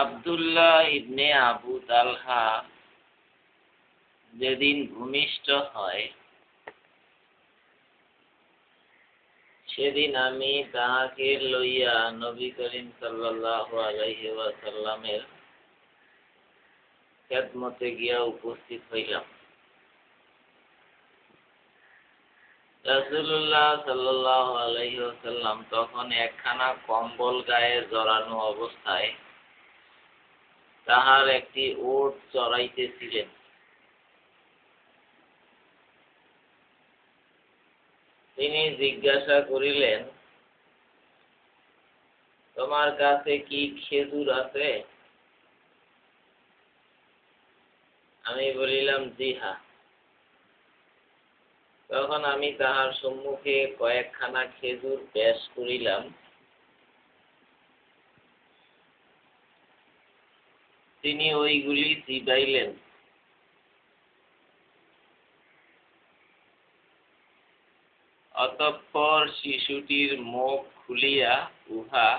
আবদুল্লাহ ইবনে আবু তালহা যেদিন ভূমিষ্ঠ হয়, সেদিন আমি তাহাকে লইয়া নবী করিম সাল্লাল্লাহু আলাইহি গিয়া উপস্থিত হইলাম। রাসূলুল্লাহ সাল্লাল্লাহু আলাইহি তখন একখানা কম্বল গায়ে জড়ানো অবস্থায় তাহার একটি ওট চড়াইতেছিলেন। তিনি জিজ্ঞাসা করিলেন, তোমার কাছে কি খেজুর আছে? আমি বলিলাম জি হা তখন আমি তাহার সম্মুখে কয়েকখানা খেজুর পেশ করিলাম। তিনি ওইগুলি চিবাইলেন অতঃপর শিশুটির মুখ খুলিয়া উহা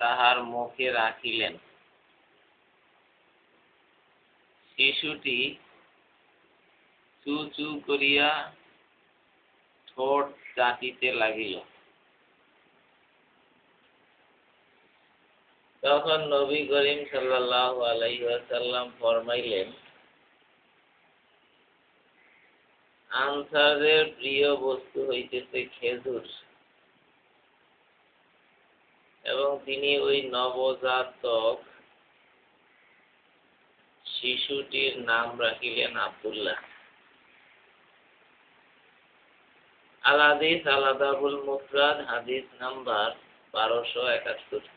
তাহার মুখে রাখিলেন। শিশুটি চু চু করিয়া ঠোঁট চাটিতে লাগিল। তখন নবী করিম সাল্লাল্লাহু আলাইহি ওয়াসাল্লাম ফরমাইলেন, আনসারের প্রিয় বস্তু হইতেছে খেজুর। এবং তিনি ওই নবজাতক শিশুটির নাম রাখিলেন আব্দুল্লাহ। আল হাদিস মুফরাদ, হাদিস নাম্বার বারোশো একাত্তর।